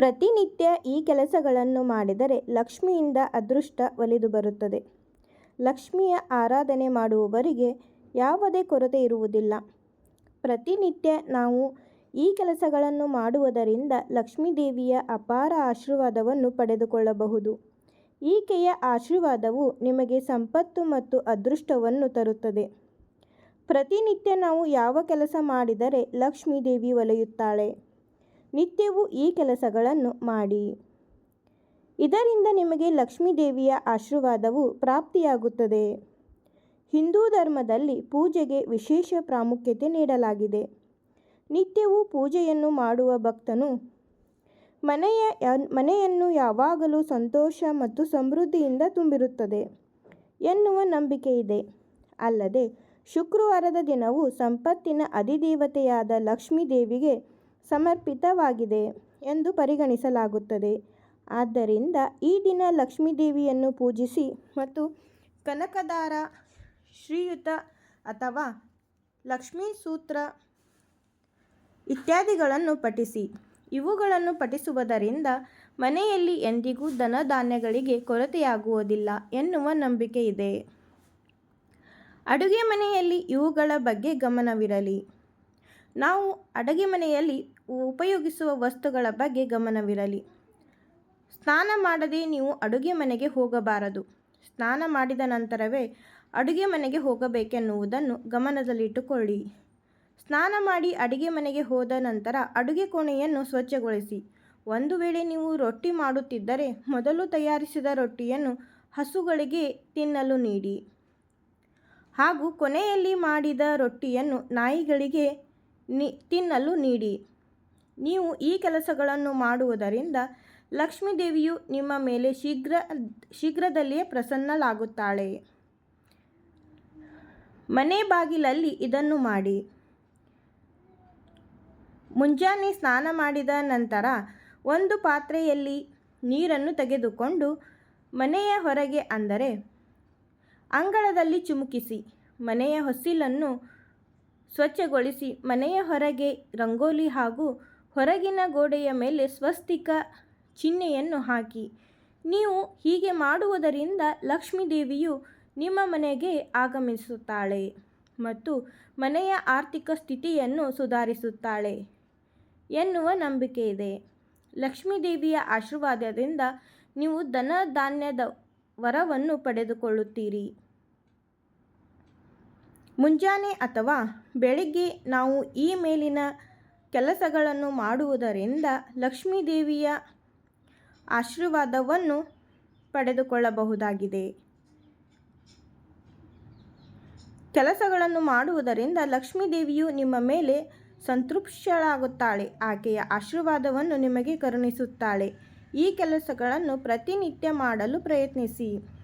ಪ್ರತಿನಿತ್ಯ ಈ ಕೆಲಸಗಳನ್ನು ಮಾಡಿದರೆ ಲಕ್ಷ್ಮಿಯಿಂದ ಅದೃಷ್ಟ ಒಲಿದು ಬರುತ್ತದೆ. ಲಕ್ಷ್ಮಿಯ ಆರಾಧನೆ ಮಾಡುವವರಿಗೆ ಯಾವುದೇ ಕೊರತೆ ಇರುವುದಿಲ್ಲ. ಪ್ರತಿನಿತ್ಯ ನಾವು ಈ ಕೆಲಸಗಳನ್ನು ಮಾಡುವುದರಿಂದ ಲಕ್ಷ್ಮೀದೇವಿಯ ಅಪಾರ ಆಶೀರ್ವಾದವನ್ನು ಪಡೆದುಕೊಳ್ಳಬಹುದು. ಈಕೆಯ ಆಶೀರ್ವಾದವು ನಿಮಗೆ ಸಂಪತ್ತು ಮತ್ತು ಅದೃಷ್ಟವನ್ನು ತರುತ್ತದೆ. ಪ್ರತಿನಿತ್ಯ ನಾವು ಯಾವ ಕೆಲಸ ಮಾಡಿದರೆ ಲಕ್ಷ್ಮೀದೇವಿ ಒಲೆಯುತ್ತಾಳೆ. ನಿತ್ಯವೂ ಈ ಕೆಲಸಗಳನ್ನು ಮಾಡಿ. ಇದರಿಂದ ನಿಮಗೆ ಲಕ್ಷ್ಮೀದೇವಿಯ ಆಶೀರ್ವಾದವು ಪ್ರಾಪ್ತಿಯಾಗುತ್ತದೆ. ಹಿಂದೂ ಧರ್ಮದಲ್ಲಿ ಪೂಜೆಗೆ ವಿಶೇಷ ಪ್ರಾಮುಖ್ಯತೆ ನೀಡಲಾಗಿದೆ. ನಿತ್ಯವೂ ಪೂಜೆಯನ್ನು ಮಾಡುವ ಭಕ್ತನು ಮನೆಯ ಮನೆಯನ್ನು ಯಾವಾಗಲೂ ಸಂತೋಷ ಮತ್ತು ಸಮೃದ್ಧಿಯಿಂದ ತುಂಬಿರುತ್ತದೆ ಎನ್ನುವ ನಂಬಿಕೆ ಇದೆ. ಅಲ್ಲದೆ ಶುಕ್ರವಾರದ ದಿನವು ಸಂಪತ್ತಿನ ಅಧಿದೇವತೆಯಾದ ಲಕ್ಷ್ಮೀ ದೇವಿಗೆ ಸಮರ್ಪಿತವಾಗಿದೆ ಎಂದು ಪರಿಗಣಿಸಲಾಗುತ್ತದೆ. ಆದ್ದರಿಂದ ಈ ದಿನ ಲಕ್ಷ್ಮೀದೇವಿಯನ್ನು ಪೂಜಿಸಿ ಮತ್ತು ಕನಕದಾರ ಶ್ರೀಯುತ ಅಥವಾ ಲಕ್ಷ್ಮೀ ಸೂತ್ರ ಇತ್ಯಾದಿಗಳನ್ನು ಪಠಿಸಿ. ಇವುಗಳನ್ನು ಪಠಿಸುವುದರಿಂದ ಮನೆಯಲ್ಲಿ ಎಂದಿಗೂ ಧನಧಾನ್ಯಗಳಿಗೆ ಕೊರತೆಯಾಗುವುದಿಲ್ಲ ಎನ್ನುವ ನಂಬಿಕೆ ಇದೆ ಅಡುಗೆ ಮನೆಯಲ್ಲಿ ಇವುಗಳ ಬಗ್ಗೆ ಗಮನವಿರಲಿ. ನಾವು ಅಡುಗೆ ಮನೆಯಲ್ಲಿ ಉಪಯೋಗಿಸುವ ವಸ್ತುಗಳ ಬಗ್ಗೆ ಗಮನವಿರಲಿ. ಸ್ನಾನ ಮಾಡದೆ ನೀವು ಅಡುಗೆ ಮನೆಗೆ ಹೋಗಬಾರದು. ಸ್ನಾನ ಮಾಡಿದ ನಂತರವೇ ಅಡುಗೆ ಮನೆಗೆ ಹೋಗಬೇಕೆನ್ನುವುದನ್ನು ಗಮನದಲ್ಲಿಟ್ಟುಕೊಳ್ಳಿ. ಸ್ನಾನ ಮಾಡಿ ಅಡುಗೆ ಮನೆಗೆ ಹೋದ ನಂತರ ಅಡುಗೆ ಕೋಣೆಯನ್ನು ಸ್ವಚ್ಛಗೊಳಿಸಿ. ಒಂದು ವೇಳೆ ನೀವು ರೊಟ್ಟಿ ಮಾಡುತ್ತಿದ್ದರೆ ಮೊದಲು ತಯಾರಿಸಿದ ರೊಟ್ಟಿಯನ್ನು ಹಸುಗಳಿಗೆ ತಿನ್ನಲು ನೀಡಿ. ಹಾಗೂ ಕೊನೆಯಲ್ಲಿ ಮಾಡಿದ ರೊಟ್ಟಿಯನ್ನು ನಾಯಿಗಳಿಗೆ ನಿ, ತಿನ್ನಲು ನೀಡಿ. ನೀವು ಈ ಕೆಲಸಗಳನ್ನು ಮಾಡುವುದರಿಂದ ಲಕ್ಷ್ಮೀದೇವಿಯು ನಿಮ್ಮ ಮೇಲೆ ಶೀಘ್ರ, ಶೀಘ್ರದಲ್ಲಿಯೇ ಪ್ರಸನ್ನಳಾಗುತ್ತಾಳೆ. ಮನೆ ಬಾಗಿಲಲ್ಲಿ ಇದನ್ನು ಮಾಡಿ. ಮುಂಜಾನೆ ಸ್ನಾನ ಮಾಡಿದ ನಂತರ ಒಂದು ಪಾತ್ರೆಯಲ್ಲಿ ನೀರನ್ನು ತೆಗೆದುಕೊಂಡು ಮನೆಯ ಹೊರಗೆ ಅಂದರೆ ಅಂಗಳದಲ್ಲಿ ಚುಮುಕಿಸಿ ಮನೆಯ ಹೊಸಿಲನ್ನು ಸ್ವಚ್ಛಗೊಳಿಸಿ ಮನೆಯ ಹೊರಗೆ ರಂಗೋಲಿ ಹಾಗೂ ಹೊರಗಿನ ಗೋಡೆಯ ಮೇಲೆ ಸ್ವಸ್ತಿಕ ಚಿಹ್ನೆಯನ್ನು ಹಾಕಿ. ನೀವು ಹೀಗೆ ಮಾಡುವುದರಿಂದ ಲಕ್ಷ್ಮೀ ದೇವಿಯು ನಿಮ್ಮ ಮನೆಗೆ ಆಗಮಿಸುತ್ತಾಳೆ ಮತ್ತು ಮನೆಯ ಆರ್ಥಿಕ ಸ್ಥಿತಿಯನ್ನು ಸುಧಾರಿಸುತ್ತಾಳೆ ಎನ್ನುವ ನಂಬಿಕೆ ಇದೆ. ಲಕ್ಷ್ಮೀ ದೇವಿಯ ಆಶೀರ್ವಾದದಿಂದ ನೀವು ಧನ ಧಾನ್ಯದ ವರವನ್ನು ಪಡೆದುಕೊಳ್ಳುತ್ತೀರಿ. ಮುಂಜಾನೆ ಅಥವಾ ಬೆಳಿಗ್ಗೆ ನಾವು ಈ ಮೇಲಿನ ಕೆಲಸಗಳನ್ನು ಮಾಡುವುದರಿಂದ ಲಕ್ಷ್ಮೀದೇವಿಯ ಆಶೀರ್ವಾದವನ್ನು ಪಡೆದುಕೊಳ್ಳಬಹುದಾಗಿದೆ. ಕೆಲಸಗಳನ್ನು ಮಾಡುವುದರಿಂದ ಲಕ್ಷ್ಮೀ ದೇವಿಯು ನಿಮ್ಮ ಮೇಲೆ ಸಂತೃಪ್ತಳಾಗುತ್ತಾಳೆ. ಆಕೆಯ ಆಶೀರ್ವಾದವನ್ನು ನಿಮಗೆ ಕರುಣಿಸುತ್ತಾಳೆ. ಈ ಕೆಲಸಗಳನ್ನು ಪ್ರತಿನಿತ್ಯ ಮಾಡಲು ಪ್ರಯತ್ನಿಸಿ.